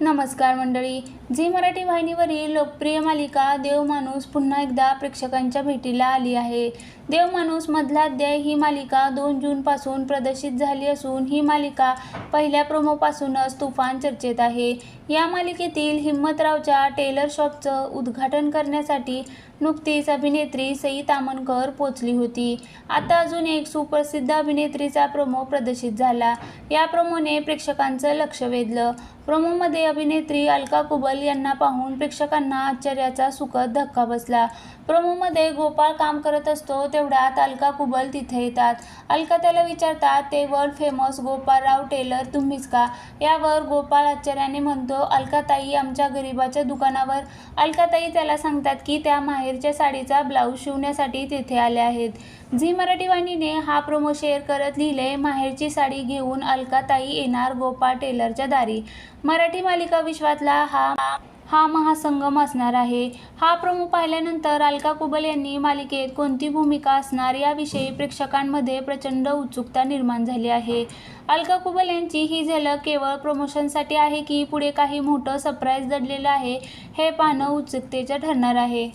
नमस्कार मंडळी. झी मराठी वाहिनीवरील लोकप्रिय मालिका देवमाणूस पुन्हा एकदा प्रेक्षकांच्या भेटीला आली आहे. देवमाणूस मधला अध्याय ही मालिका दोन जूनपासून प्रदर्शित झाली असून ही मालिका पहिल्या प्रोमोपासूनच तुफान चर्चेत आहे. या मालिकेतील हिम्मतरावच्या टेलर शॉपचं उद्घाटन करण्यासाठी नुकतीच अभिनेत्री सई तामणकर पोचली होती. आता अजून एक सुप्रसिद्ध अभिनेत्रीचा प्रोमो प्रदर्शित झाला. या प्रोमोने प्रेक्षकांचं लक्ष वेधलं. प्रोमोमध्ये अभिनेत्री अलका कुबल यांना पाहून प्रेक्षकांना आश्चर्याचा सुखद धक्का बसला. प्रोमोमध्ये गोपाळ काम करत असतो तेवढ्यात अलका कुबल तिथे येतात. अलका त्याला विचारतात ते वर्ल्ड फेमस गोपाळराव टेलर तुम्हीच का? यावर गोपाळ आश्चर्याने म्हणतो अलकाताई आमच्या गरिबाच्या दुकानावर. अलकाताई त्याला सांगतात की त्या माहेरच्या साडीचा ब्लाऊज शिवण्यासाठी तिथे आल्या आहेत. झी मराठी वाहिनीने हा प्रोमो शेअर करत लिहिले माहेरची साडी घेऊन अलकाताई येणार गोपाळ टेलरच्या दारी. मराठी मालिका विश्वातला हा हा महासंगम असणार आहे. हा प्रोमो पाहिल्यानंतर अलका कुबल यांनी मालिकेत कोणती भूमिका असणार याविषयी प्रेक्षकांमध्ये प्रचंड उत्सुकता निर्माण झाली आहे. अलका कुबल यांची ही झलक केवळ प्रमोशनसाठी आहे की पुढे काही मोठं सरप्राईज दडलेलं आहे हे पाहणं उत्सुकतेचं ठरणार आहे.